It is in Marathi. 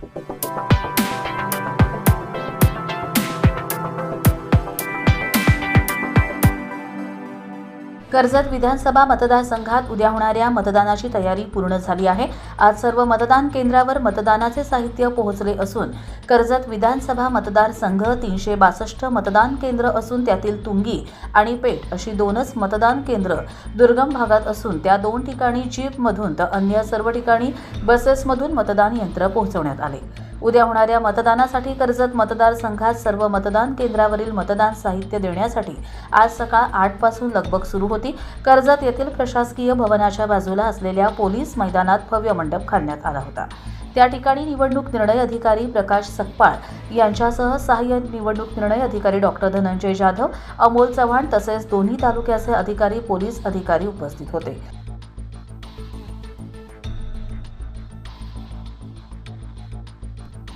Thank you. कर्जत विधानसभा मतदारसंघात उद्या होणाऱ्या मतदानाची तयारी पूर्ण झाली आहे. आज सर्व मतदान केंद्रावर मतदानाचे साहित्य पोहोचले असून कर्जत विधानसभा मतदारसंघ तीनशे बासष्ट मतदान केंद्र असून त्यातील तुंगी आणि पेठ अशी दोनच मतदान केंद्र दुर्गम भागात असून त्या दोन ठिकाणी जीपमधून तर अन्य सर्व ठिकाणी बसेसमधून मतदान यंत्र पोहोचवण्यात आले. उद्या होणाऱ्या मतदानासाठी कर्जत मतदारसंघात सर्व मतदान केंद्रावरील मतदान साहित्य देण्यासाठी आज सकाळ आठपासून लगबग सुरू होती. कर्जत येथील प्रशासकीय भवनाच्या बाजूला असलेल्या पोलीस मैदानात भव्य मंडप घालण्यात आला होता. त्या ठिकाणी निवडणूक निर्णय अधिकारी प्रकाश सकपाळ यांच्यासह सहाय्यक निवडणूक निर्णय अधिकारी डॉक्टर धनंजय जाधव अमोल चव्हाण तसेच दोन्ही तालुक्याचे अधिकारी पोलीस अधिकारी उपस्थित होते.